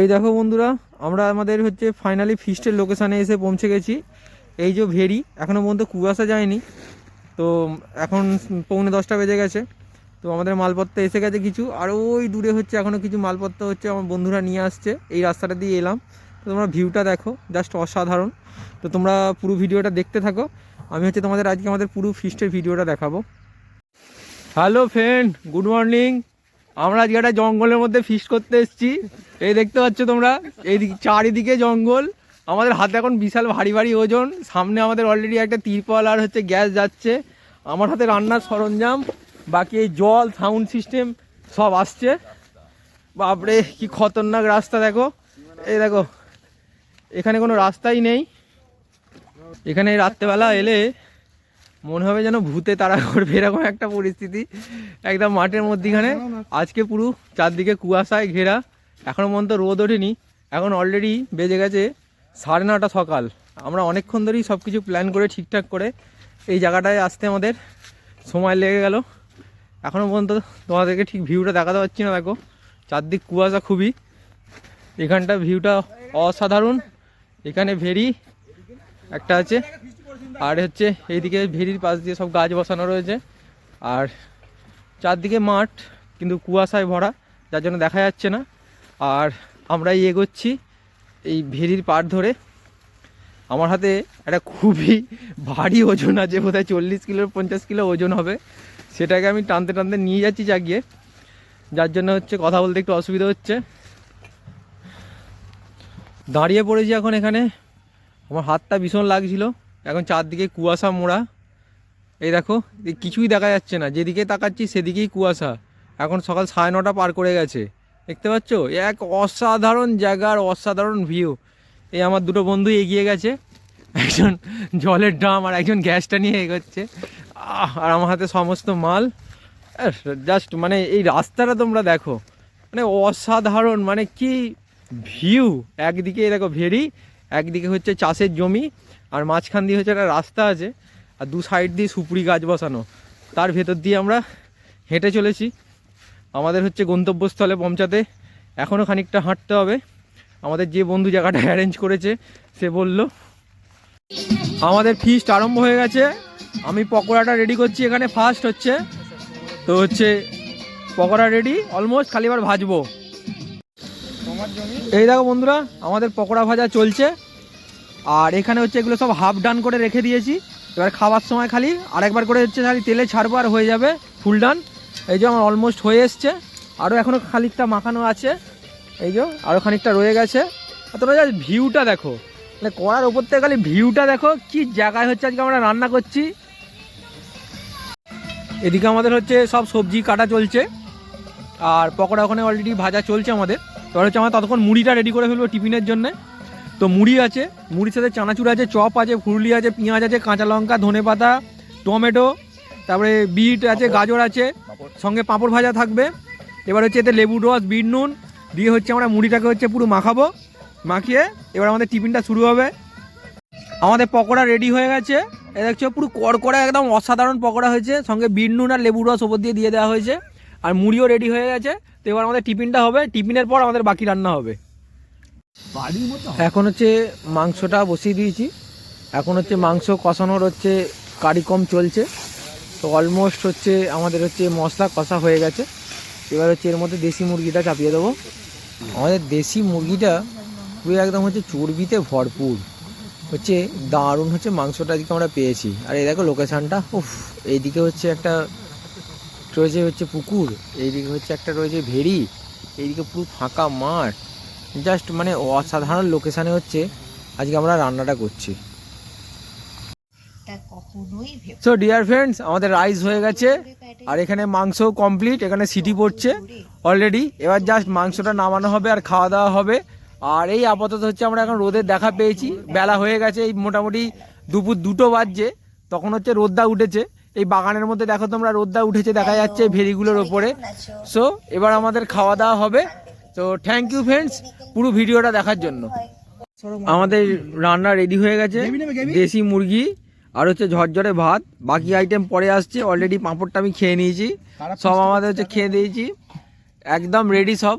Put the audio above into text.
এই দেখো বন্ধুরা, আমরা আমাদের হচ্ছে ফাইনালি ফিস্টের লোকেশানে এসে পৌঁছে গেছি। এই যে ভেরি এখনও পর্যন্ত কুয়াশা যায়নি। তো এখন পৌনে দশটা বেজে গেছে। তো আমাদের মালপত্র এসে গেছে কিছু। আর ওই দূরে হচ্ছে এখনও কিছু মালপত্র হচ্ছে আমার বন্ধুরা নিয়ে আসছে। এই রাস্তাটা দিয়ে এলাম। তো তোমরা ভিউটা দেখো জাস্ট অসাধারণ। তো তোমরা পুরো ভিডিওটা দেখতে থাকো। আমি হচ্ছে তোমাদের আজকে আমাদের পুরো ফিস্টের ভিডিওটা দেখাবো। হ্যালো ফ্রেন্ড গুড মর্নিং আমরা আজকে জঙ্গলের মধ্যে ফিস্ট করতে এসেছি। এই দেখতে পাচ্ছ তোমরা? এই চারিদিকে জঙ্গল। আমাদের হাতে এখন বিশাল ভারী ভারী ওজন। সামনে আমাদের অলরেডি একটা তিরপল আর হচ্ছে গ্যাস যাচ্ছে। আমার হাতে রান্নার সরঞ্জাম। বাকি এই জল সাউন্ড সিস্টেম সব আসছে। বাপরে, কি খতরনাক রাস্তা দেখো। এই দেখো, এখানে কোনো রাস্তাই নেই। এখানে রাত্রেবেলা এলে মনে হবে যেন ভূতে তারা করবে এরকম একটা পরিস্থিতি। একদম মাঠের মধ্যিখানে। আজকে পুরো চারদিকে কুয়াশায় ঘেরা। এখনও পর্যন্ত রোদ ওঠেনি। এখন অলরেডি বেজে গেছে সাড়ে নটা সকাল। আমরা অনেকক্ষণ ধরেই সব কিছু প্ল্যান করে ঠিকঠাক করে এই জায়গাটায় আসতে আমাদের সময় লেগে গেল। এখনও পর্যন্ত তোমাদেরকে ঠিক ভিউটা দেখাতে পারছি না দেখো। চারদিক কুয়াশা খুবই। এখানটা ভিউটা অসাধারণ। এখানে ভেরি একটা আছে। আর হচ্ছে এইদিকে ভেরির পাশ দিয়ে সব গাছ বসানো রয়েছে। আর চারদিকে মাঠ, কিন্তু কুয়াশায় ভরা, যার জন্য দেখা যাচ্ছে না। আর আমরা এই এগোচ্ছি এই ভেরির পাড় ধরে। আমার হাতে একটা খুবই ভারী ওজন আছে, বোধহয় চল্লিশ কিলো, পঞ্চাশ কিলো ওজন হবে। সেটাকে আমি টানতে টানতে নিয়ে যাচ্ছি জাগিয়ে যার জন্য হচ্ছে কথা বলতে একটু অসুবিধা হচ্ছে। দাঁড়িয়ে পড়েছি এখন এখানে। আমার হাতটা ভীষণ লাগছিল। এখন চারদিকে কুয়াশা মোড়া। এই দেখো কিছুই দেখা যাচ্ছে না। যেদিকে তাকাচ্ছি সেদিকেই কুয়াশা। এখন সকাল সাড়ে নটা পার করে গেছে। দেখতে পাচ্ছ? এক অসাধারণ জায়গার অসাধারণ ভিউ এই আমার দুটো বন্ধু এগিয়ে গেছে। একজন জলের ড্রাম আর একজন গ্যাসটা নিয়ে এগোচ্ছে। আর আমার হাতে সমস্ত মাল। জাস্ট মানে এই রাস্তাটা তোমরা দেখো। মানে অসাধারণ। মানে কি ভিউ একদিকে দেখো ভেরি একদিকে হচ্ছে চাষের জমি। আর মাঝখান দিয়ে হচ্ছে একটা রাস্তা আছে, আর দু সাইড দিয়ে সুপুরি গাছ বসানো। তার ভেতর দিয়ে আমরা হেঁটে চলেছি। আমাদের হচ্ছে গন্তব্যস্থলে পৌঁছাতে এখনও খানিকটা হাঁটতে হবে। আমাদের যে বন্ধু জায়গাটা অ্যারেঞ্জ করেছে, সে বলল, আমাদের ফিস্ট আরম্ভ হয়ে গেছে। আমি পকোড়াটা রেডি করছি এখানে ফার্স্ট হচ্ছে। তো হচ্ছে পকোড়া রেডি অলমোস্ট খালি এবার ভাজবো। এই দেখো বন্ধুরা, আমাদের পকোড়া ভাজা চলছে। আর এখানে হচ্ছে এগুলো সব হাফ ডান করে রেখে দিয়েছি। এবার খাওয়ার সময় খালি আরেকবার করে হচ্ছে খালি তেলে ছাড়বো আর হয়ে যাবে ফুল ডান এই যে আমার অলমোস্ট হয়ে এসছে। আরও এখনও খানিকটা মাখানো আছে। এই যে আরও খানিকটা রয়ে গেছে। তোমরা জাস্ট ভিউটা দেখো। মানে কড়ার ওপর থেকে খালি ভিউটা দেখো, কি জায়গায় হচ্ছে আজকে আমরা রান্না করছি। এদিকে আমাদের হচ্ছে সব সবজি কাটা চলছে। আর পকোড়া ওখানে অলরেডি ভাজা চলছে আমাদের। এবার হচ্ছে আমরা ততক্ষণ মুড়িটা রেডি করে ফেলব টিফিনের জন্য। তো মুড়ি আছে, মুড়ির সাথে চানাচুর আছে, চপ আছে ফুরুলি আছে, পেঁয়াজ আছে, কাঁচা লঙ্কা, ধনে পাতা, টমেটো, তারপরে বিট আছে, গাজর আছে, সঙ্গে পাঁপড় ভাজা থাকবে। এবার হচ্ছে এতে লেবু রস, বিট, নুন, দিয়ে হচ্ছে আমরা মুড়িটাকে হচ্ছে পুরো মাখাবো, মাখিয়ে এবার আমাদের টিফিনটা শুরু হবে। আমাদের পকোড়া রেডি হয়ে গেছে। এ দেখছ, পুরো কড়কড়া, একদম অসাধারণ পকোড়া হয়েছে। সঙ্গে বিট, নুন আর লেবু রস ওপর দিয়ে দিয়ে দেওয়া হয়েছে। আর মুড়িও রেডি হয়ে গেছে। তো এবার আমাদের টিফিনটা হবে। টিফিনের পর আমাদের বাকি রান্না হবে। এখন হচ্ছে মাংসটা বসিয়ে দিয়েছি। এখন হচ্ছে মাংস কষানোর হচ্ছে কারি কম চলছে। তো অলমোস্ট হচ্ছে আমাদের হচ্ছে মশলা কষা হয়ে গেছে। এবার হচ্ছে এর মধ্যে দেশি মুরগিটা চাপিয়ে দেবো। আমাদের দেশি মুরগিটা পুরো একদম হচ্ছে চর্বিতে ভরপুর। হচ্ছে দারুণ হচ্ছে মাংসটা আজকে আমরা পেয়েছি। আর এই দেখো লোকেশানটা উফ, এইদিকে হচ্ছে একটা রয়েছে হচ্ছে পুকুর, এইদিকে হচ্ছে একটা রয়েছে ভেড়ি, এইদিকে পুরো ফাঁকা মাঠ। জাস্ট মানে অসাধারণ লোকেশানে হচ্ছে আজকে আমরা রান্নাটা করছি। সো ডিয়ার ফ্রেন্ডস আমাদের রাইস হয়ে গেছে। আর এখানে মাংস কমপ্লিট এখানে সিটি পড়ছে অলরেডি এবার জাস্ট মাংসটা নামানো হবে আর খাওয়া দাওয়া হবে। আর এই আপাতত হচ্ছে আমরা এখন রোদের দেখা পেয়েছি। বেলা হয়ে গেছে এই মোটামুটি দুপুর দুটো বাজছে। তখন হচ্ছে রোদটা উঠেছে। এই বাগানের মধ্যে দেখো তোমরা রোদটা উঠেছে দেখা যাচ্ছে ভেরিগুলোর ওপরে। সো এবার আমাদের খাওয়া দাওয়া হবে। তো থ্যাংক ইউ ফ্রেন্ডস পুরো ভিডিওটা দেখার জন্য। আমাদের রান্না রেডি হয়ে গেছে দেশি মুরগি আর হচ্ছে ঝরঝরে ভাত। বাকি আইটেম পরে আসছে অলরেডি পাঁপড়টা আমি খেয়ে নিয়েছি। সব আমাদের হচ্ছে খেয়ে দিয়েছি। একদম রেডি সব।